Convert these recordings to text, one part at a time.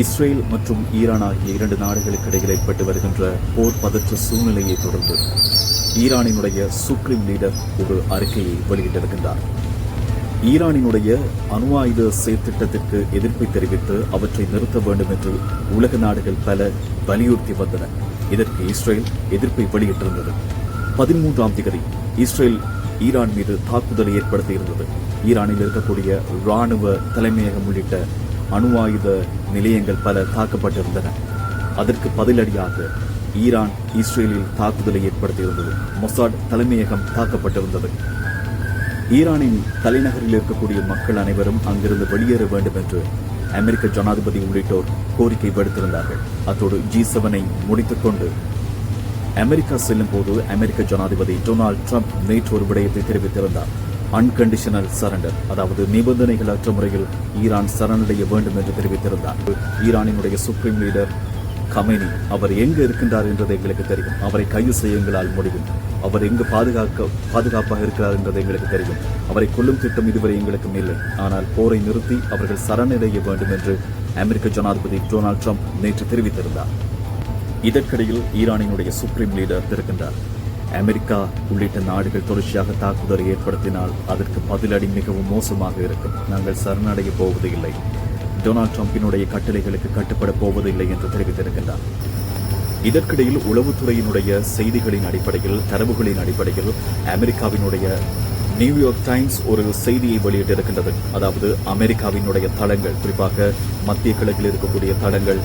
Israel மற்றும் Iran ஆகிய இரண்டு நாடுகளுக்கு இடையில் ஏற்பட்டு வருகின்ற போர் பதற்ற சூழ்நிலையை தொடர்ந்து ஈரானினுடைய சுப்ரீம் லீடர் ஒரு அறிக்கையை வெளியிட்டிருக்கின்றார். ஈரானினுடைய அணு ஆயுத செயற்திட்டத்திற்கு எதிர்ப்பை தெரிவித்து அவற்றை நிறுத்த வேண்டும் என்று உலக நாடுகள் பல வலியுறுத்தி வந்தன. இதற்கு இஸ்ரேல் எதிர்ப்பை வெளியிட்டிருந்தது. பதிமூன்றாம் திகதி இஸ்ரேல் ஈரான் மீது தாக்குதலை ஏற்படுத்தியிருந்தது. ஈரானில் இருக்கக்கூடிய ராணுவ தலைமையகம் உள்ளிட்ட அணு ஆயுத நிலையங்கள் பல தாக்கப்பட்டிருந்தன. அதற்கு பதிலடியாக ஈரான் இஸ்ரேலில் தாக்குதலை ஏற்படுத்தியிருந்தது. மொசாட் தலைமையகம் தாக்கப்பட்டிருந்தது. ஈரானின் தலைநகரில் இருக்கக்கூடிய மக்கள் அனைவரும் அங்கிருந்து வெளியேற வேண்டும் என்று அமெரிக்க ஜனாதிபதி உள்ளிட்டோர் கோரிக்கை விடுத்திருந்தார்கள். அத்தோடு ஜி செவனை முடித்துக்கொண்டு அமெரிக்கா செல்லும் போது அமெரிக்க ஜனாதிபதி டொனால்ட் ட்ரம்ப் நேற்று ஒரு விடயத்தை தெரிவித்திருந்தார். அன்கண்டிஷனல் சரண்டர் அதாவது நிபந்தனைகள் அற்ற முறையில் ஈரான் சரணடைய வேண்டும் என்று தெரிவித்திருந்தார். ஈரானினுடைய சுப்ரீம் லீடர் கமேனி அவர் எங்கு இருக்கின்றார் என்றது எங்களுக்கு தெரியும். அவரை கைது செய்ய எங்களால் முடியும். அவர் எங்கு பாதுகாக்க பாதுகாப்பாக இருக்கிறார் என்றது எங்களுக்கு தெரியும். அவரை கொல்லும் திட்டம் இதுவரை எங்களுக்கும் இல்லை. ஆனால் போரை நிறுத்தி அவர்கள் சரணடைய வேண்டும் என்று அமெரிக்க ஜனாதிபதி டொனால்ட் ட்ரம்ப் நேற்று தெரிவித்திருந்தார். இதற்கிடையில் ஈரானினுடைய சுப்ரீம் லீடர் இருக்கின்றார் அமெரிக்கா உள்ளிட்ட நாடுகள் தொடர்ச்சியாக தாக்குதலை ஏற்படுத்தினால் அதற்கு பதிலடி மிகவும் மோசமாக இருக்கும். நாங்கள் சரணடைய போவதில்லை. டொனால்ட் ட்ரம்பினுடைய கட்டளைகளுக்கு கட்டுப்பட போவதில்லை என்று தெரிவித்திருக்கின்றார். இதற்கிடையில் உளவுத்துறையினுடைய செய்திகளின் அடிப்படையில் தரவுகளின் அடிப்படையில் அமெரிக்காவினுடைய நியூயார்க் டைம்ஸ் ஒரு செய்தியை வெளியிட்டிருக்கின்றது. அதாவது அமெரிக்காவினுடைய தளங்கள் குறிப்பாக மத்திய கிழக்கில் இருக்கக்கூடிய தளங்கள்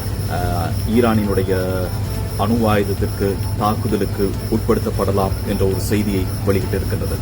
ஈரானினுடைய அணு ஆயுதத்திற்கு தாக்குதலுக்கு உட்படுத்தப்படலாம் என்ற ஒரு செய்தியை வெளியிட்டிருக்கின்றது.